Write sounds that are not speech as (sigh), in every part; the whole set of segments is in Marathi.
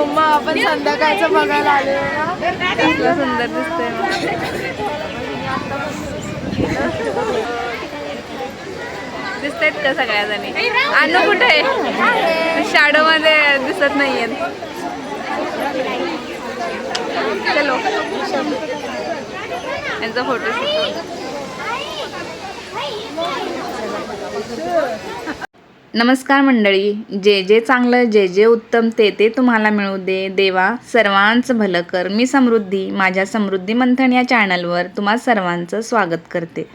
मम्मा आपण संध्याकाळचं बघायला आलो कसलं सुंदर दिसतंय दिसतायत का सगळ्या जणी अनु कुठे आहे? शॅडो मध्ये दिसत नाहीये चलो. यांचा फोटो नमस्कार मंडळी. जे जे चांगलं जे जे उत्तम ते ते तुम्हाला मिळू दे. देवा सर्वांचं भलं कर. मी समृद्धी माझ्या समृद्धी मंथन या चॅनलवर तुम्हा सर्वांचं स्वागत करते.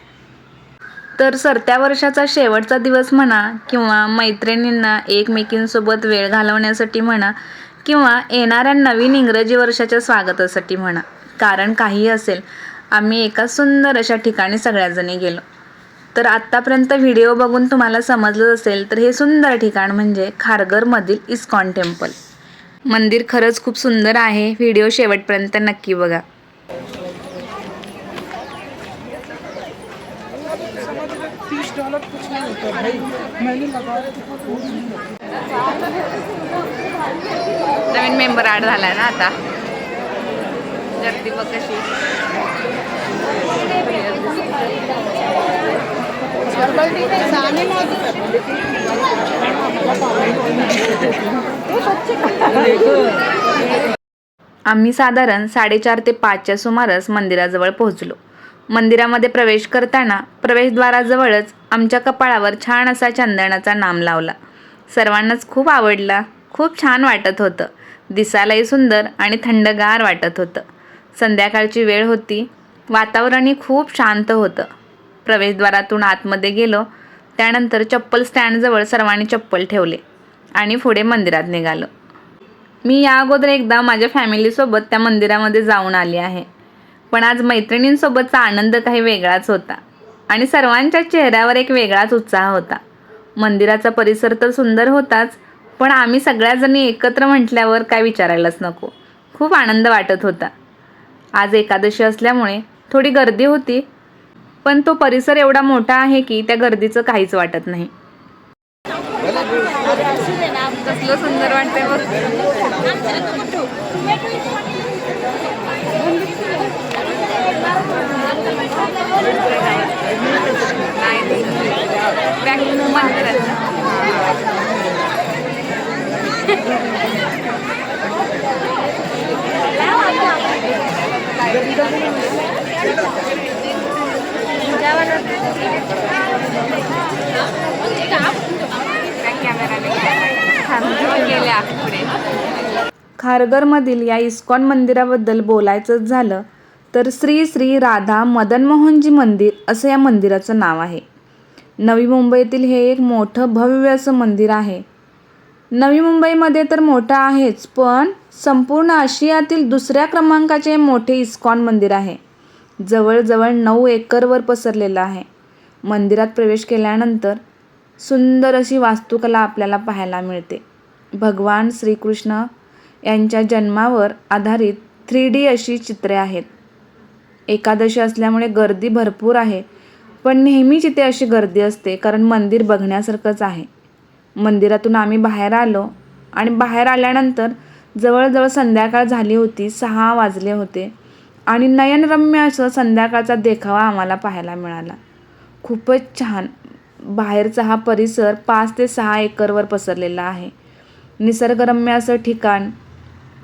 तर सरत्या वर्षाचा शेवटचा दिवस म्हणा किंवा मैत्रिणींना एकमेकींसोबत वेळ घालवण्यासाठी म्हणा किंवा येणाऱ्या नवीन इंग्रजी वर्षाच्या स्वागतासाठी म्हणा कारण काही असेल आम्ही एका सुंदर अशा ठिकाणी सगळ्याजणी गेलो. तर आत्तापर्यंत व्हिडिओ बघून तुम्हाला समजलं असेल तर हे सुंदर ठिकाण म्हणजे खारघरमधील इस्कॉन टेम्पल. मंदिर खरंच खूप सुंदर आहे. व्हिडिओ शेवटपर्यंत नक्की बघा. नवीन मेंबर ॲड झालाय ना आता. गर्दी बघ कशी. आम्ही साधारण साडेचार ते पाचच्या सुमारास मंदिराजवळ पोहोचलो. मंदिरामध्ये प्रवेश करताना प्रवेशद्वाराजवळच आमच्या कपाळावर छान असा चंदनाचा नाम लावला. सर्वांनाच खूप आवडला खूप छान वाटत होतं. दिसायलाही सुंदर आणि थंडगार वाटत होतं. संध्याकाळची वेळ होती वातावरणही खूप शांत होतं. प्रवेशद्वारातून आतमध्ये गेलो त्यानंतर चप्पल स्टँडजवळ सर्वांनी चप्पल ठेवले आणि पुढे मंदिरात निघालो. मी या अगोदर एकदा माझ्या फॅमिलीसोबत त्या मंदिरामध्ये जाऊन आली आहे. पण आज मैत्रिणींसोबतचा आनंद काही वेगळाच होता आणि सर्वांच्या चेहऱ्यावर एक वेगळाच उत्साह होता. मंदिराचा परिसर तर सुंदर होताच पण आम्ही सगळ्याजणी एकत्र म्हटल्यावर काय विचारायलाच नको. खूप आनंद वाटत होता. आज एकादशी असल्यामुळे थोडी गर्दी होती पण तो परिसर एवढा मोठा आहे की त्या गर्दीचं काहीच वाटत नाही. कसलं सुंदर वाटतंय बघ. खारघरमधील या इस्कॉन मंदिराबद्दल बोलायचंच झालं तर श्री श्री राधा मदनमोहनजी मंदिर असं या मंदिराचं नाव आहे. नवी मुंबईतील हे एक मोठं भव्य असं मंदिर आहे. नवी मुंबईमध्ये तर मोठं आहेच पण संपूर्ण आशियातील दुसऱ्या क्रमांकाचे मोठे इस्कॉन मंदिर आहे. जवळजवळ नऊ एकरवर पसरलेलं आहे. मंदिरात प्रवेश केल्यानंतर सुंदर अशी वास्तुकला आपल्याला पाहायला मिळते. भगवान श्रीकृष्ण यांच्या जन्मावर आधारित थ्री डी अशी चित्रे आहेत. एकादशी असल्यामुळे गर्दी भरपूर आहे पण नेहमीच इथे अशी गर्दी असते कारण मंदिर बघण्यासारखंच आहे. मंदिरातून आम्ही बाहेर आलो आणि बाहेर आल्यानंतर जवळजवळ संध्याकाळ झाली होती सहा वाजले होते. आणि नयनरम्य असं संध्याकाळचा देखावा आम्हाला पाहायला मिळाला. खूपच छान. बाहेरचा हा परिसर पाच ते सहा एकरवर पसरलेला आहे. निसर्गरम्य असं ठिकाण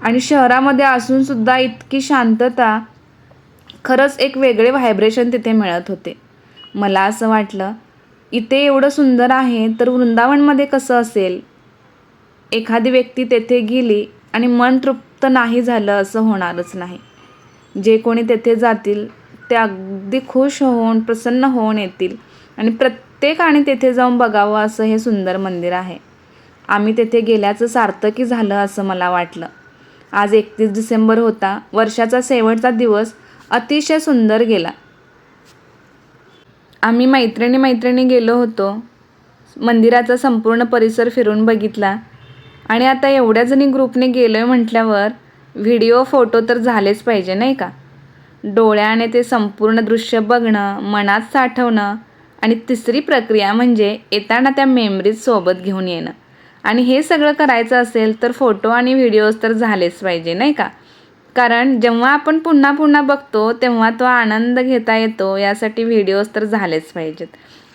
आणि शहरामध्ये असूनसुद्धा इतकी शांतता खरंच एक वेगळे व्हायब्रेशन तिथे मिळत होते. मला असं वाटलं इथे एवढं सुंदर आहे तर वृंदावनमध्ये कसं असेल? एखादी व्यक्ती तेथे गेली आणि मन तृप्त नाही झालं असं होणारच नाही. जे कोणी तेथे जातील ते अगदी खुश होऊन प्रसन्न होऊन येतील. आणि प्रत्येकाने तेथे जाऊन बघावं असं हे सुंदर मंदिर आहे. आम्ही तेथे गेल्याचं सार्थकी झालं असं मला वाटलं. आज एकतीस डिसेंबर होता. वर्षाचा शेवटचा दिवस अतिशय सुंदर गेला. आम्ही मैत्रिणी मैत्रिणी गेलो होतो. मंदिराचा संपूर्ण परिसर फिरून बघितला. आणि आता एवढ्या जणी ग्रुपने गेलो आहे म्हटल्यावर व्हिडिओ फोटो तर झालेच पाहिजे नाही का? डोळ्याने ते संपूर्ण दृश्य बघणं मनात साठवणं आणि तिसरी प्रक्रिया म्हणजे येताना त्या मेमरीज सोबत घेऊन येणं. आणि हे सगळं करायचं असेल तर फोटो आणि व्हिडिओज तर झालेच पाहिजे नाही का? कारण जेव्हा आपण पुन्हा पुन्हा बघतो तेव्हा तो आनंद घेता येतो यासाठी व्हिडिओज तर झालेच पाहिजेत.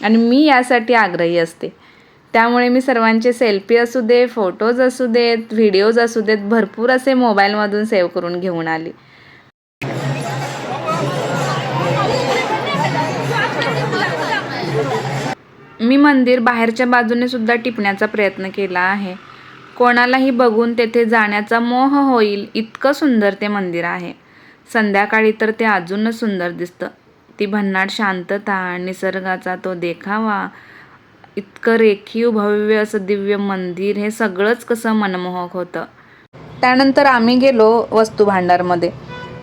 आणि मी यासाठी आग्रही असते. त्यामुळे मी सर्वांचे सेल्फी असू दे फोटोज असू देत व्हिडिओज असू देत भरपूर असे मोबाईलमधून सेव्ह करून घेऊन आली. मी मंदिर बाहेरच्या बाजूने सुद्धा टिपण्याचा प्रयत्न केला आहे. कोणालाही बघून तेथे जाण्याचा मोह होईल इतकं सुंदर ते मंदिर आहे. संध्याकाळी तर ते अजूनच सुंदर दिसतं. ती भन्नाट शांतता निसर्गाचा तो देखावा इतकं रेखीव भव्य असं दिव्य मंदिर हे सगळंच कसं मनमोहक होतं. त्यानंतर आम्ही गेलो वस्तू भांडारमध्ये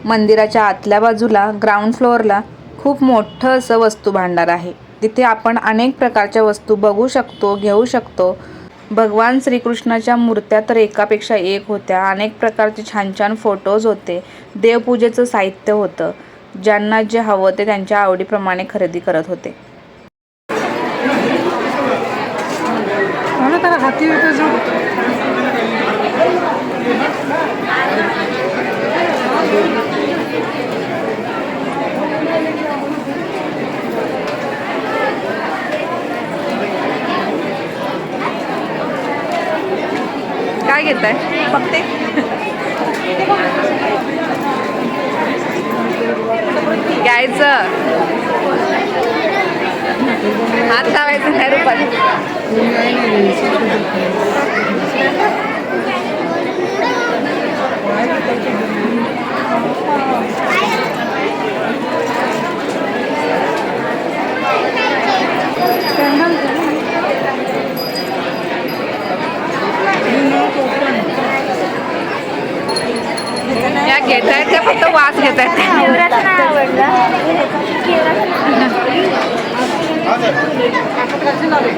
मंदिराच्या आतल्या बाजूला ग्राउंड फ्लोअरला खूप मोठं असं वस्तू भांडार आहे. तिथे आपण अनेक प्रकारच्या वस्तू बघू शकतो घेऊ शकतो. भगवान श्रीकृष्णाच्या मूर्त्या तर एकापेक्षा एक होत्या. अनेक प्रकारचे छान छान फोटोज होते. देवपूजेचं साहित्य होतं. ज्यांना जे हवं ते त्यांच्या आवडीप्रमाणे खरेदी करत होते. हाती होतो जो काय घेत आहे फक्त घ्यायचं. हात लावायचं नाही रुपाली घेतायत घेत आहेत त्या फक्त वास (laughs) घेत आहेत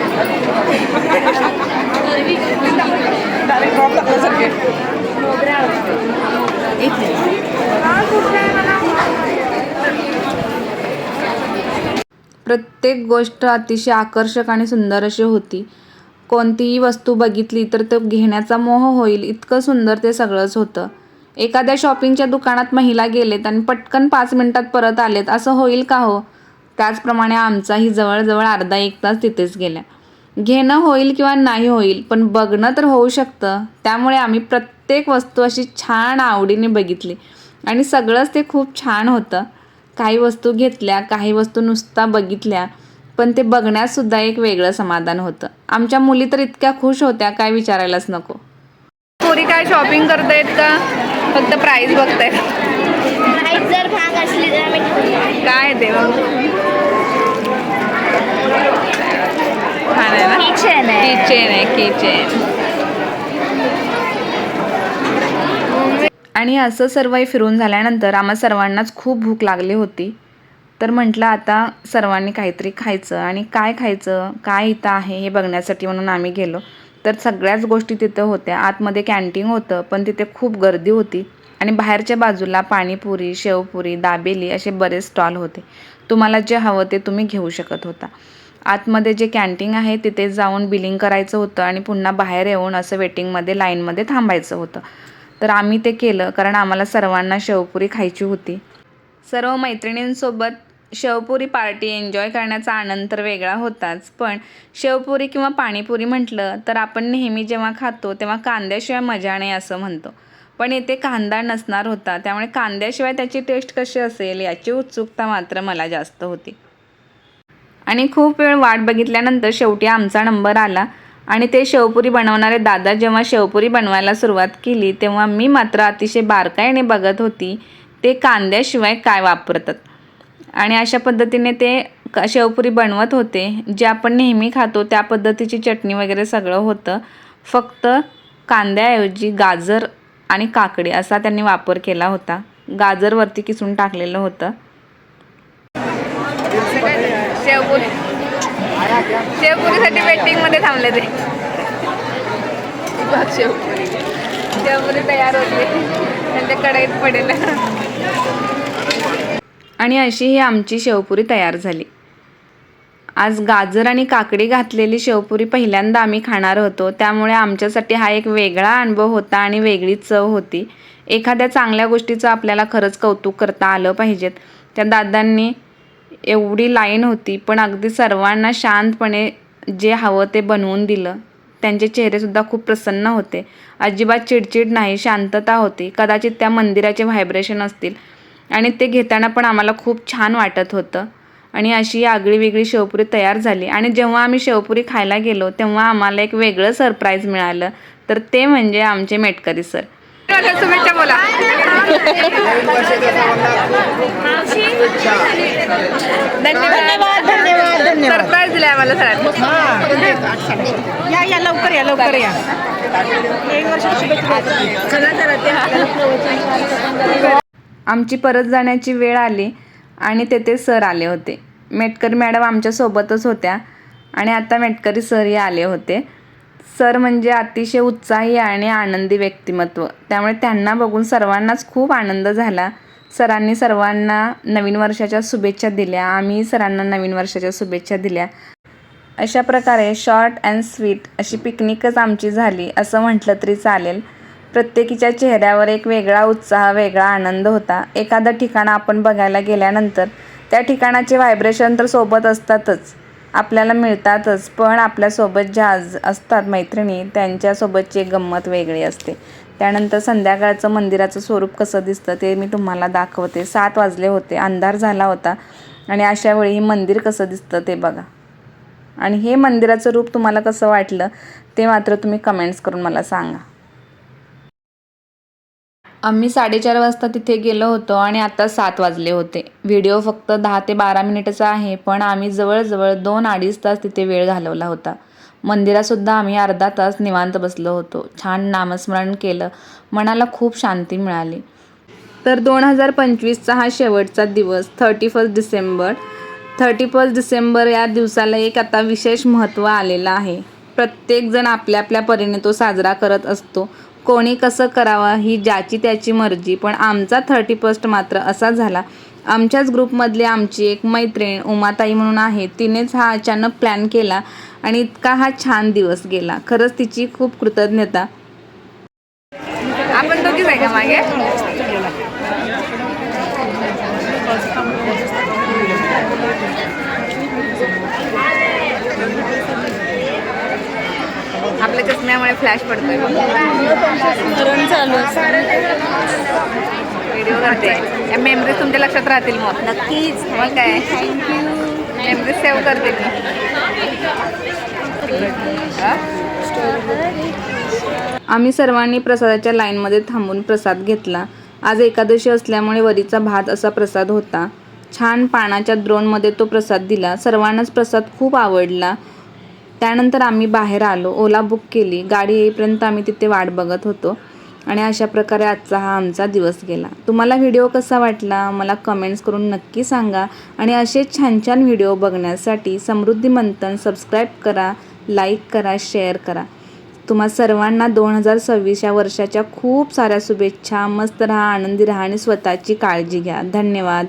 प्रत्येक गोष्ट अतिशय आकर्षक आणि सुंदर अशी होती. कोणतीही वस्तू बघितली तर तो घेण्याचा मोह होईल इतकं सुंदर ते सगळंच होतं. एखाद्या शॉपिंगच्या दुकानात महिला गेलेत आणि पटकन पाच मिनिटात परत आलेत असं होईल का हो? त्याचप्रमाणे आमचाही जवळजवळ अर्धा एक तास तिथेच गेल्या. घेणं होईल किंवा नाही होईल पण बघणं तर होऊ शकतं. त्यामुळे आम्ही प्रत्येक वस्तू अशी छान आवडीने बघितली. आणि सगळंच ते खूप छान होतं. काही वस्तू घेतल्या काही वस्तू नुसता बघितल्या पण ते बघण्यातसुद्धा एक वेगळं समाधान होतं. आमच्या मुली तर इतक्या खुश होत्या काय विचारायलाच नको. पोरी काय शॉपिंग करतायत का? फक्त प्राईस बघतायत प्राईस जर महाग असली तर आम्ही घेऊन काय ते मग छान आहे ना किचन आहे किचन. आणि असं सर्वही फिरून झाल्यानंतर आम्हा सर्वांनाच खूप भूक लागली होती. तर म्हटलं आता सर्वांनी काहीतरी खायचं आणि काय खायचं काय इथं आहे हे बघण्यासाठी म्हणून आम्ही गेलो. तर सगळ्याच गोष्टी तिथं होत्या. आतमध्ये कॅन्टीन होतं पण तिथे खूप गर्दी होती. आणि बाहेरच्या बाजूला पाणीपुरी शेवपुरी दाबेली असे बरेच स्टॉल होते. तुम्हाला जे हवं ते तुम्ही घेऊ शकत होता. आतमध्ये जे कॅन्टीन आहे तिथे जाऊन बिलिंग करायचं होतं आणि पुन्हा बाहेर येऊन असं वेटिंगमध्ये लाईनमध्ये थांबायचं होतं. तर आम्ही ते केलं कारण आम्हाला सर्वांना शेवपुरी खायची होती. सर्व मैत्रिणींसोबत शेवपुरी पार्टी एन्जॉय करण्याचा आनंद तर वेगळा होताच पण शेवपुरी किंवा पाणीपुरी म्हटलं तर आपण नेहमी जेव्हा खातो तेव्हा कांद्याशिवाय मजा नाही असं म्हणतो. पण येथे कांदा नसणार होता त्यामुळे कांद्याशिवाय त्याची टेस्ट कशी असेल याची उत्सुकता मात्र मला जास्त होती. आणि खूप वेळ वाट बघितल्यानंतर शेवटी आमचा नंबर आला. आणि ते शेवपुरी बनवणारे दादा जेव्हा शेवपुरी बनवायला सुरुवात केली तेव्हा मी मात्र अतिशय बारकाईने बघत होती ते कांद्याशिवाय काय वापरतात. आणि अशा पद्धतीने ते शेवपुरी बनवत होते. जे आपण नेहमी खातो त्या पद्धतीची चटणी वगैरे सगळं होतं. फक्त कांद्याऐवजी गाजर आणि काकडी असा त्यांनी वापर केला होता. गाजरवरती किसून टाकलेलं होतं. शेवपुरी. शेवपुरीसाठी वेटिंगमध्ये थांबले ते. बघ शेवपुरी. शेवपुरी तयार होते. त्यांच्या कढईत पडेल. आणि अशी ही आमची शेवपुरी तयार झाली. आज गाजर आणि काकडी घातलेली शेवपुरी पहिल्यांदा आम्ही खाणार होतो. त्यामुळे आमच्यासाठी हा एक वेगळा अनुभव होता आणि वेगळी चव होती. एखाद्या चांगल्या गोष्टीचं आपल्याला खरंच कौतुक करता आलं पाहिजेत. त्या दादांनी एवढी लाईन होती पण अगदी सर्वांना शांतपणे जे हवं ते बनवून दिलं. त्यांचे चेहरेसुद्धा खूप प्रसन्न होते. अजिबात चिडचिड नाही शांतता होती. कदाचित त्या मंदिराचे व्हायब्रेशन असतील. आणि ते घेताना पण आम्हाला खूप छान वाटत होतं. आणि अशी आगळी वेगळी शेवपुरी तयार झाली. आणि जेव्हा आम्ही शेवपुरी खायला गेलो तेव्हा आम्हाला एक वेगळं सरप्राईज मिळालं. तर ते म्हणजे आमचे मेटकरी सर शुभेच्छा बोला धन्यवाद धन्यवाद धन्यवाद. सरप्राईज दिलाय आम्हाला सरांनी या या लवकर या लवकर या. आमची परत जाण्याची वेळ आली आणि तेथे सर आले होते. मेटकरी मॅडम आमच्यासोबतच होत्या आणि आता मेटकरी सरही आले होते. सर म्हणजे अतिशय उत्साही आणि आनंदी व्यक्तिमत्व. त्यामुळे त्यांना बघून सर्वांनाच खूप आनंद झाला. सरांनी सर्वांना नवीन वर्षाच्या शुभेच्छा दिल्या. आम्ही सरांना नवीन वर्षाच्या शुभेच्छा दिल्या. अशा प्रकारे शॉर्ट अँड स्वीट अशी पिकनिकच आमची झाली. असं म्हटलं तरी चालेल. प्रत्येकीच्या चेहऱ्यावर एक वेगळा उत्साह वेगळा आनंद होता. एखादं ठिकाण आपण बघायला गेल्यानंतर त्या ठिकाणाचे व्हायब्रेशन तर सोबत असतातच. आपल्याला मिळतातच पण आपल्यासोबत ज्या आज असतात मैत्रिणी त्यांच्यासोबतची एक गंमत वेगळी असते. त्यानंतर संध्याकाळचं मंदिराचं स्वरूप कसं दिसतं ते मी तुम्हाला दाखवते. सात वाजले होते अंधार झाला होता आणि अशा वेळी मंदिर कसं दिसतं ते बघा. आणि हे मंदिराचं रूप तुम्हाला कसं वाटलं ते मात्र तुम्ही कमेंट्स करून मला सांगा. आम्ही साडेचार वाजता तिथे गेलो होतो आणि आता सात वाजले होते. व्हिडिओ फक्त दहा ते बारा मिनिटाचा आहे पण आम्ही जवळजवळ दोन अडीच तास तिथे वेळ घालवला होता. मंदिरातसुद्धा आम्ही अर्धा तास निवांत बसलो होतो. छान नामस्मरण केलं. मनाला खूप शांती मिळाली. तर दोन हजार पंचवीसचा हा शेवटचा दिवस thirty first December. Thirty first December या दिवसाला एक आता विशेष महत्त्व आलेलं आहे. प्रत्येकजण आपल्या आपल्या परीने तो साजरा करत असतो. कोणी कसं करावं ही ज्याची त्याची मर्जी पण आमचा थर्टी फर्स्ट मात्र असा झाला. आमच्याच ग्रुपमधली आमची एक मैत्रीण उमाताई म्हणून आहे तिनेच हा अचानक प्लॅन केला आणि इतका हा छान दिवस गेला. खरंच तिची खूप कृतज्ञता. आपण दोघीच आहे का मागे? चष्म्यामुळे फ्लॅश पडतोय. व्हिडिओ करते या मेमरीज तुमच्या लक्षात राहतील मग. नक्कीच. मग काय? मेमरीज सेव्ह करते मी? आम्ही सर्वांनी प्रसादाच्या लाईनमध्ये थांबून प्रसाद घेतला. आज एकादशी असल्यामुळे वरीचा भात असा प्रसाद होता. छान पानाच्या द्रोणमध्ये तो प्रसाद दिला. सर्वांनाच प्रसाद खूप आवडला. त्यानंतर आम्ही बाहेर आलो ओला बुक केली. गाडी येईपर्यंत आम्ही तिथे वाट बघत होतो. आणि अशा प्रकारे आजचा हा आमचा दिवस गेला. तुम्हाला व्हिडिओ कसा वाटला? मला कमेंट्स करून नक्की सांगा. आणि असे छान छान व्हिडिओ बघण्यासाठी समृद्धी मंथन सबस्क्राईब करा लाईक करा शेअर करा. तुम्हा सर्वांना दोन हजार सव्वीस या वर्षाच्या खूप साऱ्या शुभेच्छा. मस्त राहा आनंदी राहा आणि स्वतःची काळजी घ्या. धन्यवाद.